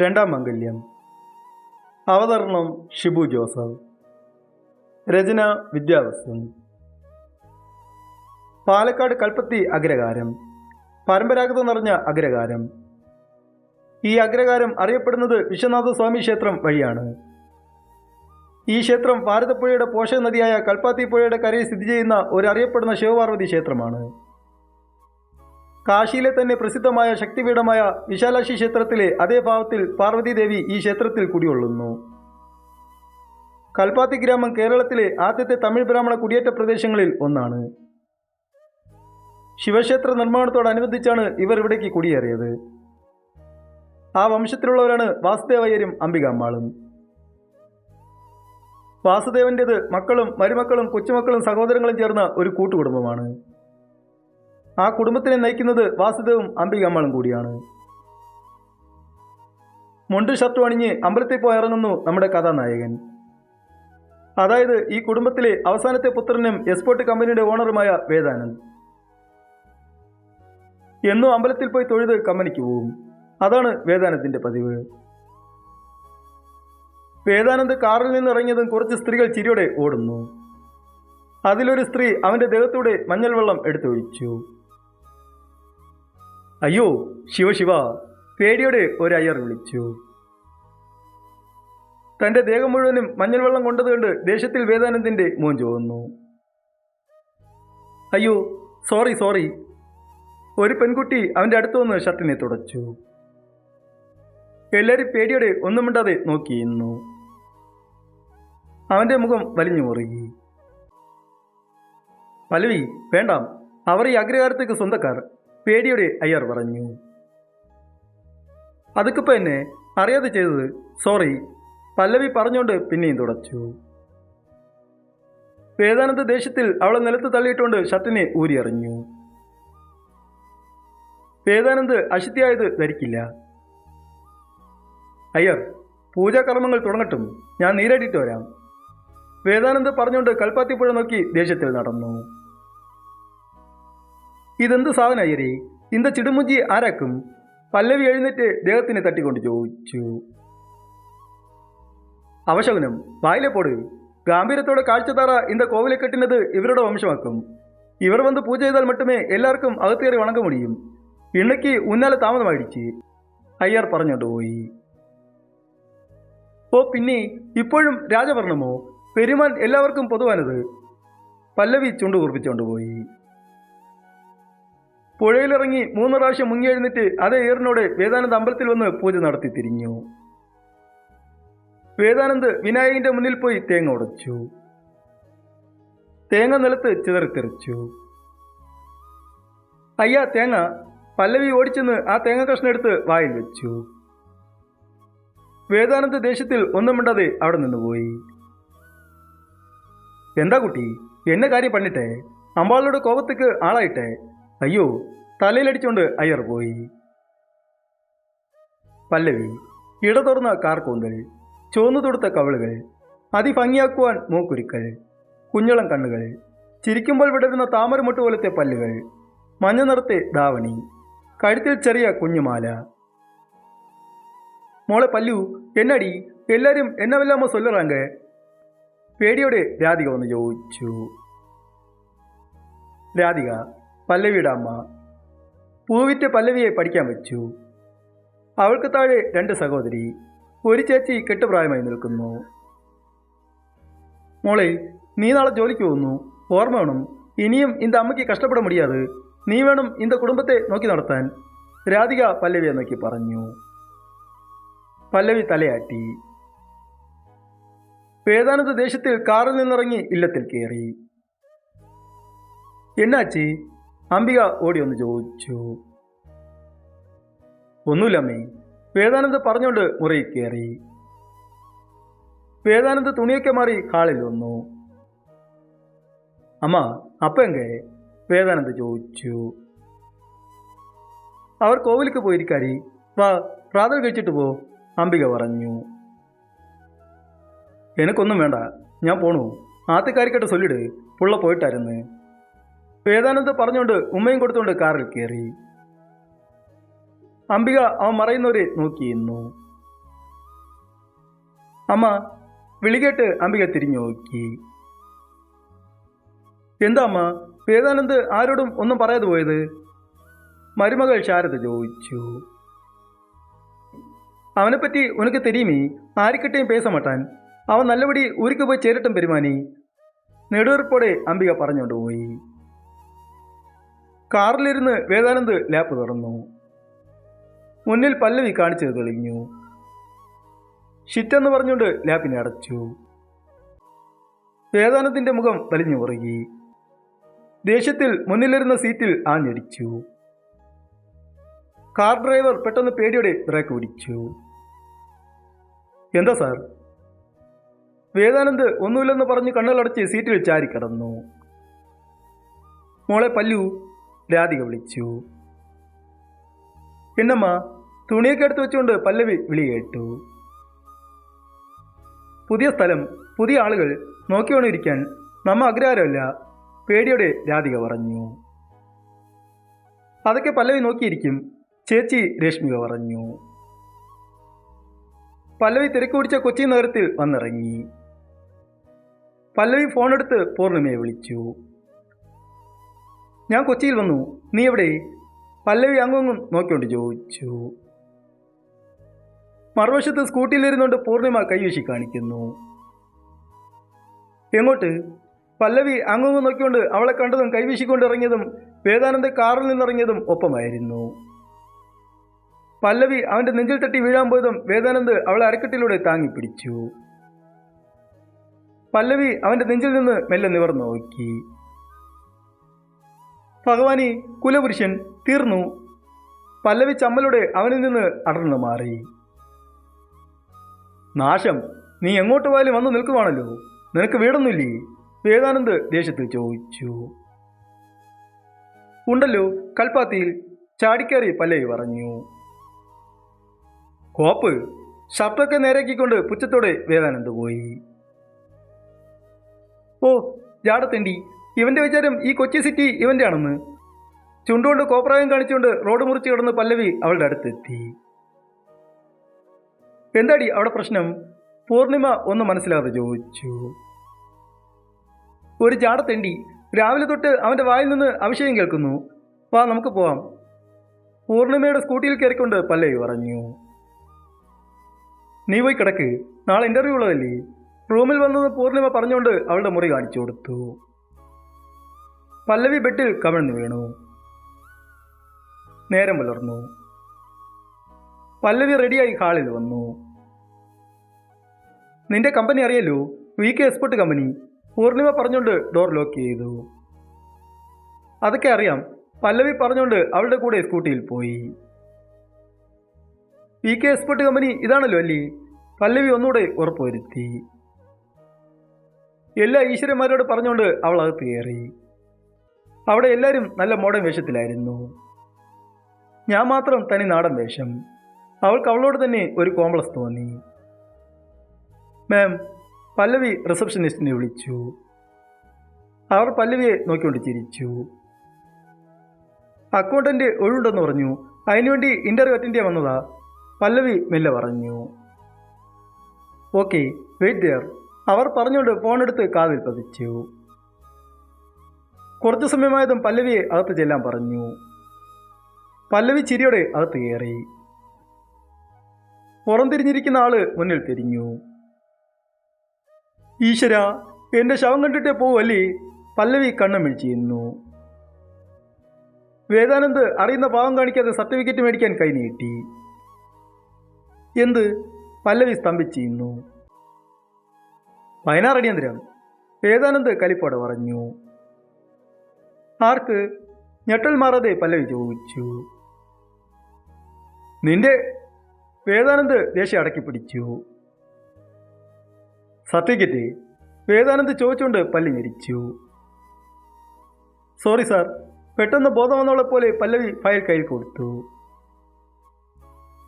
രണ്ടാം മംഗല്യം അവതരണം ഷിബു ജോസഫ്. രചന വിദ്യാവസ്തു പാലക്കാട് കൽപ്പത്തി അഗ്രകാരം പരമ്പരാഗത നിറഞ്ഞ അഗ്രകാരം ഈ അഗ്രകാരം അറിയപ്പെടുന്നത് വിശ്വനാഥ സ്വാമി ക്ഷേത്രം വഴിയാണ്. ഈ ക്ഷേത്രം ഭാരതപ്പുഴയുടെ പോഷക നദിയായ കൽപ്പാത്തി പുഴയുടെ കരയിൽ സ്ഥിതി ചെയ്യുന്ന ഒരു അറിയപ്പെടുന്ന ശിവപാർവതി ക്ഷേത്രമാണ്. കാശിയിലെ തന്നെ പ്രസിദ്ധമായ ശക്തിപീഠമായ വിശാലാക്ഷി ക്ഷേത്രത്തിലെ അതേ ഭാവത്തിൽ പാർവതി ദേവി ഈ ക്ഷേത്രത്തിൽ കുടികൊള്ളുന്നു. കൽപ്പാത്തി ഗ്രാമം കേരളത്തിലെ ആദ്യത്തെ തമിഴ് ബ്രാഹ്മണ കുടിയേറ്റ പ്രദേശങ്ങളിൽ ഒന്നാണ്. ശിവക്ഷേത്ര നിർമ്മാണത്തോടനുബന്ധിച്ചാണ് ഇവർ ഇവിടേക്ക് കുടിയേറിയത്. ആ വംശത്തിലുള്ളവരാണ് വാസുദേവയ്യരും അംബികാമ്മാളും. വാസുദേവന്റേത് മക്കളും മരുമക്കളും കൊച്ചുമക്കളും സഹോദരങ്ങളും ചേർന്ന ഒരു കൂട്ടുകുടുംബമാണ്. ആ കുടുംബത്തിനെ നയിക്കുന്നത് വാസുദേവും അംബികമ്മളും കൂടിയാണ്. മുണ്ട് ഷർട്ടും അണിഞ്ഞ് അമ്പലത്തിൽ പോയി ഇറങ്ങുന്നു നമ്മുടെ കഥാനായകൻ. അതായത് ഈ കുടുംബത്തിലെ അവസാനത്തെ പുത്രനും എക്സ്പോർട്ട് കമ്പനിയുടെ ഓണറുമായ വേദാനന്ദ്. എന്നും അമ്പലത്തിൽ പോയി തൊഴുത് കമ്പനിക്ക് പോകും അതാണ് വേദാനന്ദിന്റെ പതിവ്. വേദാനന്ദ് കാറിൽ നിന്ന് ഇറങ്ങിയതും കുറച്ച് സ്ത്രീകൾ ചിരിയോടെ ഓടുന്നു. അതിലൊരു സ്ത്രീ അവന്റെ ദേഹത്തൂടെ മഞ്ഞൾ വെള്ളം എടുത്തൊഴിച്ചു. അയ്യോ ശിവ ശിവ. പേടിയോടെ ഒരയ്യർ വിളിച്ചു. തന്റെ ദേഹം മുഴുവനും മഞ്ഞൾ വെള്ളം കൊണ്ടത് കണ്ട് ദേഷ്യത്തിൽ വേദാനന്ദിന്റെ മോൻ ചോന്നു അയ്യോ സോറി സോറി ഒരു പെൺകുട്ടി അവന്റെ അടുത്തു വന്ന് ഷർട്ടിനെ തുടച്ചു. എല്ലാവരും പേടിയോടെ ഒന്നും മിണ്ടാതെ നോക്കിയിരുന്നു അവന്റെ മുഖം വലിഞ്ഞു മുറുകി പലവി വേണ്ട. അവർ ഈ അഗ്രഹാരത്തേക്ക് സ്വന്തക്കാർ. പേടിയോടെ അയ്യർ പറഞ്ഞു. അതൊക്കെ എന്നെ അറിയാതെ ചെയ്തത് സോറി പല്ലവി പറഞ്ഞുകൊണ്ട് പിന്നെയും തുടച്ചു. വേദാനന്ദ ദേഷ്യത്തിൽ അവളെ നിലത്ത് തള്ളിയിട്ടുകൊണ്ട് ഷട്ടിനെ ഊരിയറിഞ്ഞു. വേദാനന്ദ് അശുദ്ധിയായത് ധരിക്കില്ല. അയ്യർ പൂജാകർമ്മങ്ങൾ തുടങ്ങട്ടും ഞാൻ നീരാടിയിട്ട് വരാം. വേദാനന്ദ് പറഞ്ഞുകൊണ്ട് കൽപ്പാത്തിപ്പുഴ നോക്കി ദേഷ്യത്തിൽ നടന്നു. ഇതെന്ത് സാധന അയ്യരെ ഇന്ത ചിടുമുഞ്ചി ആരാക്കും? പല്ലവി എഴുന്നേറ്റ് ദേഹത്തിനെ തട്ടിക്കൊണ്ട് ചോദിച്ചു. അവശകനും വായിലെ പോട് ഗാംഭീര്യത്തോടെ കാഴ്ചതാറ ഇന്ത കോവിലെ കെട്ടിനത് ഇവരുടെ വംശമാക്കും. ഇവർ വന്ന് പൂജ ചെയ്താൽ മട്ടുമേ എല്ലാവർക്കും അകത്തേറി വണങ്ങ മുടിയും. ഇണ്ണയ്ക്ക് ഉന്നാലെ താമസമായിടിച്ച് അയ്യാർ പറഞ്ഞോണ്ട് പോയി. ഓ പിന്നെ ഇപ്പോഴും രാജഭരണമോ പെരുമാൻ എല്ലാവർക്കും പൊതുവാനത്. പല്ലവി ചുണ്ടു കുറിപ്പിച്ചുകൊണ്ട് പോയി. പുഴയിലിറങ്ങി മൂന്ന് പ്രാവശ്യം മുങ്ങി എഴുന്നിട്ട് അതേ ഏറിനോട് വേദാനന്ദ അമ്പലത്തിൽ വന്ന് പൂജ നടത്തി തിരിഞ്ഞു. വേദാനന്ദ് വിനായകന്റെ മുന്നിൽ പോയി തേങ്ങ ഉടച്ചു. തേങ്ങ നിലത്ത് ചിതറിത്തെറിച്ചു അയ്യാ തേങ്ങ. പല്ലവി ഓടിച്ചെന്ന് ആ തേങ്ങ കഷ്ണം എടുത്ത് വായിൽ വെച്ചു. വേദാനന്ദ ദേഷ്യത്തിൽ ഒന്നും മിണ്ടാതെ അവിടെ നിന്ന് പോയി. എന്താ കുട്ടി? എന്നെ കാര്യം പണിട്ടെ അമ്പാളിയുടെ കോപത്തേക്ക് ആളായിട്ടെ? അയ്യോ തലയിലടിച്ചുകൊണ്ട് അയർ പോയി. പല്ലവി ഇട തുറന്ന കാർക്കൂന്തൽ ചുവന്നു തൊടുത്ത കവളുകൾ അതിഭംഗിയാക്കുവാൻ മൂക്കുരുക്കൾ കുഞ്ഞളം കണ്ണുകൾ ചിരിക്കുമ്പോൾ വിടരുന്ന താമരമുട്ട് പോലത്തെ പല്ലുകൾ മഞ്ഞ നിറത്തെ ധാവണി കഴുത്തിൽ ചെറിയ കുഞ്ഞുമാല. മോളെ പല്ലു എന്നടി? എല്ലാരും എന്നവല്ലാമോ സൊല്ലറാങ്ക പേടിയോടെ രാധിക വന്ന് ചോദിച്ചു. രാധിക പല്ലവിയുടെ അമ്മ പൂവിറ്റ പല്ലവിയെ പഠിക്കാൻ വെച്ചു. അവൾക്ക് താഴെ രണ്ട് സഹോദരി ഒരു ചേച്ചി കെട്ടുപ്രായമായി നിൽക്കുന്നു. മോളെ നീ നാളെ ജോലിക്ക് പോകുന്നു. ഓർമ്മ വേണം. ഇനിയും ഇന്ത അമ്മയ്ക്ക് കഷ്ടപ്പെടാൻ മുടിയാതെ നീ വേണം ഇന്ത കുടുംബത്തെ നോക്കി നടത്താൻ. രാധിക പല്ലവിയെ നോക്കി പറഞ്ഞു. പല്ലവി തലയാട്ടി. വേദാനന്ദ ദേശത്തിൽ കാറിൽ നിന്നിറങ്ങി ഇല്ലത്തിൽ കയറി. എന്നാച്ചി അംബിക ഓടി ഒന്ന് ചോദിച്ചു ഒന്നുമില്ലമ്മേ വേദാനന്ദ പറഞ്ഞുകൊണ്ട് മുറി കയറി. വേദാനന്ദ തുണിയൊക്കെ മാറി ഹാളിൽ വന്നു. അമ്മ അപ്പെങ്കെ വേദാനന്ദ് ചോദിച്ചു. അവർ കോവിലേക്ക് പോയിരിക്കാരി. വാ പ്രാതൽ കഴിച്ചിട്ട് പോ അംബിക പറഞ്ഞു. എനിക്കൊന്നും വേണ്ട. ഞാൻ പോണു. ആത്തിക്കാരിക്കട്ട് ചൊല്ലിട് പുള്ള പോയിട്ടായിരുന്നു വേദാനന്ദ പറഞ്ഞുകൊണ്ട് ഉമ്മയും കൊടുത്തുകൊണ്ട് കാറിൽ കയറി അംബിക അവൻ മറയുന്നവരെ നോക്കിയിരുന്നു അമ്മ വിളികേട്ട് അംബിക തിരിഞ്ഞു നോക്കി. എന്താ അമ്മ? വേദാനന്ദ് ആരോടും ഒന്നും പറയാതെ പോയത്? മരുമകൾ ശാരദ ചോദിച്ചു. അവനെപ്പറ്റി ഉനക്ക് തെരിയുമേ ആരിക്കട്ടെയും പേസ മാട്ടാൻ. അവൻ നല്ലപടി ഊരിക്ക് പോയി ചേരട്ടും പെരുമാനി. നെടുവീർപ്പോടെ അംബിക പറഞ്ഞുകൊണ്ട് പോയി. കാറിലിരുന്ന് വേദാനന്ദ് ലാപ്പ് തുറന്നു. മുന്നിൽ പല്ലവി കാണിച്ചത് തെളിഞ്ഞു. ഷിറ്റെന്ന് പറഞ്ഞുകൊണ്ട് ലാപ്പിനെ അടച്ചു. വേദാനന്ദിന്റെ മുഖം വലിഞ്ഞു മുറുകി. ദേഷ്യത്തിൽ മുന്നിലിരുന്ന സീറ്റിൽ ആഞ്ഞടിച്ചു. കാർ ഡ്രൈവർ പെട്ടെന്ന് പേടിയോടെ ബ്രേക്ക് പിടിച്ചു. എന്താ സാർ വേദാനന്ദ് ഒന്നുമില്ലെന്ന് പറഞ്ഞ് കണ്ണുകളടച്ച് സീറ്റിൽ ചാരി കിടന്നു മോളെ പല്ലു രാധിക വിളിച്ചു. പിന്നമ്മ തുണിയൊക്കെ എടുത്തു വെച്ചുകൊണ്ട് പല്ലവി വിളി കേട്ടു. പുതിയ സ്ഥലം പുതിയ ആളുകൾ നോക്കിക്കൊണ്ടിരിക്കാൻ നമ്മ അഗ്രഹാരമല്ല പേടിയോടെ രാധിക പറഞ്ഞു. അതൊക്കെ പല്ലവി നോക്കിയിരിക്കും ചേച്ചി രേഷ്മിക പറഞ്ഞു. പല്ലവി തിരക്ക് പിടിച്ച കൊച്ചി നഗരത്തിൽ വന്നിറങ്ങി. പല്ലവി ഫോണെടുത്ത് പൂർണിമയെ വിളിച്ചു. ഞാൻ കൊച്ചിയിൽ വന്നു. നീ എവിടെ? പല്ലവി അങ്ങൊന്നും നോക്കിക്കൊണ്ട് ചോദിച്ചു. മറുവശത്ത് സ്കൂട്ടിയിലിരുന്നുകൊണ്ട് പൂർണിമ കൈവീശി കാണിക്കുന്നു. എങ്ങോട്ട്? പല്ലവി അങ്ങൊന്നും നോക്കിക്കൊണ്ട് അവളെ കണ്ടതും കൈവീശിക്കൊണ്ട് ഇറങ്ങിയതും വേദാനന്ദ കാറിൽ നിന്നിറങ്ങിയതും ഒപ്പമായിരുന്നു. പല്ലവി അവന്റെ നെഞ്ചിൽ തട്ടി വീഴാൻ പോയതും വേദാനന്ദ് അവളെ അരക്കെട്ടിലൂടെ താങ്ങി പിടിച്ചു പല്ലവി അവന്റെ നെഞ്ചിൽ നിന്ന് മെല്ലെ നിവർന്നു നോക്കി. ഭഗവാനി കുലപുരുഷൻ തീർന്നു. പല്ലവി ചമ്മലോടെ അവനിൽ നിന്ന് അടർന്നു മാറി. നാശം നീ എങ്ങോട്ട് പോയാലും വന്നു നിൽക്കുവാണല്ലോ. നിനക്ക് വീടൊന്നുമില്ലേ? വേദാനന്ദ് ദേഷ്യത്തിൽ ചോദിച്ചു. ഉണ്ടല്ലോ കൽപ്പാത്തിയിൽ ചാടിക്കയറി പല്ലവി പറഞ്ഞു. കോപ്പ് ഷർട്ടൊക്കെ നേരാക്കിക്കൊണ്ട് പുച്ഛത്തോടെ വേദാനന്ദ് പോയി. ഓ ജാടത്തെണ്ടി ഇവന്റെ വിചാരം ഈ കൊച്ചി സിറ്റി ഇവന്റെ ആണെന്ന് ചുണ്ടുകൊണ്ട് കോപ്രായം കാണിച്ചുകൊണ്ട് റോഡ് മുറിച്ച് കിടന്ന് പല്ലവി അവളുടെ അടുത്തെത്തി. എന്താടി അവിടെ പ്രശ്നം? പൂർണിമ ഒന്ന് മനസ്സിലാതെ ചോദിച്ചു. ഒരു ചാടത്തെണ്ടി രാവിലെ തൊട്ട് അവന്റെ വായിൽ നിന്ന് അഭിഷേകം കേൾക്കുന്നു. വാ നമുക്ക് പോവാം. പൂർണിമയുടെ സ്കൂട്ടിയിൽ കയറിക്കൊണ്ട് പല്ലവി പറഞ്ഞു. നീ പോയി കിടക്ക് നാളെ ഇന്റർവ്യൂ ഉള്ളതല്ലേ? റൂമിൽ വന്നത് പൂർണിമ പറഞ്ഞുകൊണ്ട് അവളുടെ മുറി കാണിച്ചു കൊടുത്തു. പല്ലവി ബെഡിൽ കവിഴ്ന്നു വീണു. നേരം പുലർന്നു. പല്ലവി റെഡിയായി ഹാളിൽ വന്നു. നിന്റെ company അറിയല്ലോ? V K export company. Purnima പറഞ്ഞുകൊണ്ട് ഡോർ ലോക്ക് ചെയ്തു. അതൊക്കെ അറിയാം. പല്ലവി പറഞ്ഞുകൊണ്ട് അവളുടെ കൂടെ സ്കൂട്ടിയിൽ പോയി. വി കെ എക്സ്പോർട്ട് കമ്പനി ഇതാണല്ലോ അല്ലേ? പല്ലവി ഒന്നുകൂടെ ഉറപ്പുവരുത്തി. എല്ലാ ഈശ്വരന്മാരോട് പറഞ്ഞുകൊണ്ട് അവൾ അകത്ത് കയറി. അവിടെ എല്ലാവരും നല്ല മോഡേൺ വേഷത്തിലായിരുന്നു. ഞാൻ മാത്രം തനി നാടൻ വേഷം. അവൾക്ക് അവളോട് തന്നെ ഒരു കോംപ്ലക്സ് തോന്നി. മാം പല്ലവി റിസപ്ഷനിസ്റ്റിനെ വിളിച്ചു. അവർ പല്ലവിയെ നോക്കിക്കൊണ്ട് ചിരിച്ചു. അക്കൗണ്ടന്റ് ഒഴിവുണ്ടെന്ന് പറഞ്ഞു. അതിനുവേണ്ടി ഇന്റർവ്യൂ അറ്റൻഡ് ചെയ്യാൻ വന്നതാ പല്ലവി മെല്ലെ പറഞ്ഞു. ഓക്കെ വെയിറ്റ് ദിയർ അവർ പറഞ്ഞുകൊണ്ട് ഫോണെടുത്ത് കാതിൽ പതിച്ചു. കുറച്ചു സമയമായതും പല്ലവിയെ അകത്ത് ചെല്ലാൻ പറഞ്ഞു. പല്ലവി ചിരിയോടെ അകത്ത് കയറി. പുറംതിരിഞ്ഞിരിക്കുന്ന ആൾ മുന്നിൽ തിരിഞ്ഞു. ഈശ്വര എന്റെ ശവം കണ്ടിട്ടേ പോവല്ലേ പല്ലവി കണ്ണും മിഴിച്ചിരുന്നു വേദാനന്ദ് അറിയുന്ന പാവം കാണിക്കാതെ സർട്ടിഫിക്കറ്റ് മേടിക്കാൻ കൈ നീട്ടി. എന്ത്? പല്ലവി സ്തംഭിച്ചിരുന്നു. വയനാർ അടിയന്തരം വേദാനന്ദ് കലിപ്പോടെ പറഞ്ഞു. ആർക്ക്? ഞെട്ടൽ മാറാതെ പല്ലവി ചോദിച്ചു. നിന്റെ വേദാനന്ദ് ദേഷ്യം അടക്കി പിടിച്ചു സർട്ടിഫിക്കറ്റ്? വേദാനന്ദ് ചോദിച്ചുകൊണ്ട് പല്ലി ഞെരിച്ചു. സോറി സാർ പെട്ടെന്ന് ബോധം വന്നവളെ പോലെ പല്ലവി ഫയൽ കയ്യിൽ കൊടുത്തു.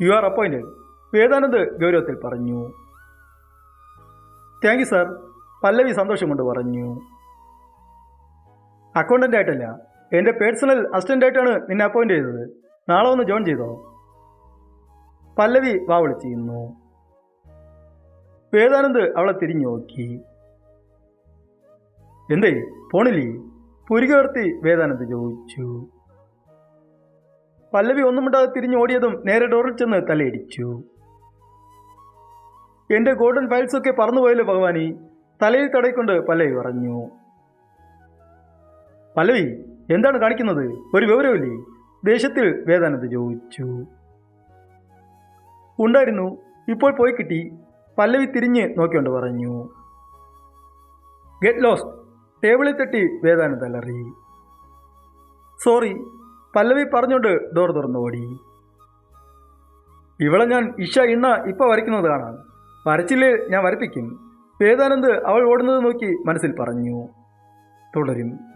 യു ആർ അപ്പോയിന്റഡ് വേദാനന്ദ് ഗൗരവത്തിൽ പറഞ്ഞു. താങ്ക് യു സാർ പല്ലവി സന്തോഷം കൊണ്ട് പറഞ്ഞു. അക്കൗണ്ടന്റ് ആയിട്ടല്ല. എന്റെ പേഴ്സണൽ അസിസ്റ്റന്റ് ആയിട്ടാണ് നിന്നെ അപ്പോയിന്റ് ചെയ്തത്. നാളെ ഒന്ന് ജോയിൻ ചെയ്തോ? പല്ലവി വാ വിളിച്ചിരുന്നു. വേദാനന്ദ് അവളെ തിരിഞ്ഞു നോക്കി. എന്തേ പോണില്ലേ? പുരികവർത്തി വേദാനന്ദ് ചോദിച്ചു. പല്ലവി ഒന്നും തിരിഞ്ഞു ഓടിയതും നേരെ ഡോറിൽ ചെന്ന് തലയിടിച്ചു. എന്റെ ഗോൾഡൻ ഫയൽസ് ഒക്കെ പറന്നുപോയല്ലോ ഭഗവാനി. തലയിൽ തടയിക്കൊണ്ട് പല്ലവി പറഞ്ഞു. പല്ലവി എന്താണ് കാണിക്കുന്നത്? ഒരു വിവരമില്ലേ ദേഷ്യത്തിൽ വേദാനത്ത് ചോദിച്ചു. ഉണ്ടായിരുന്നു. ഇപ്പോൾ പോയി കിട്ടി. പല്ലവി തിരിഞ്ഞ് നോക്കിക്കൊണ്ട് പറഞ്ഞു. ഗെറ്റ് ലോസ്റ്റ് ടേബിളിൽ തട്ടി വേദാനന്ദ് അലറി. സോറി പല്ലവി പറഞ്ഞുകൊണ്ട് ഡോർ തുറന്നു ഓടി. ഇവളെ ഞാൻ ഇഷ ഇണ്ണ ഇപ്പോൾ വരയ്ക്കുന്നത് കാണാം. വരച്ചില്ലേ ഞാൻ വരപ്പിക്കും. വേദാനന്ദ് അവൾ ഓടുന്നത് നോക്കി മനസ്സിൽ പറഞ്ഞു. തുടരും.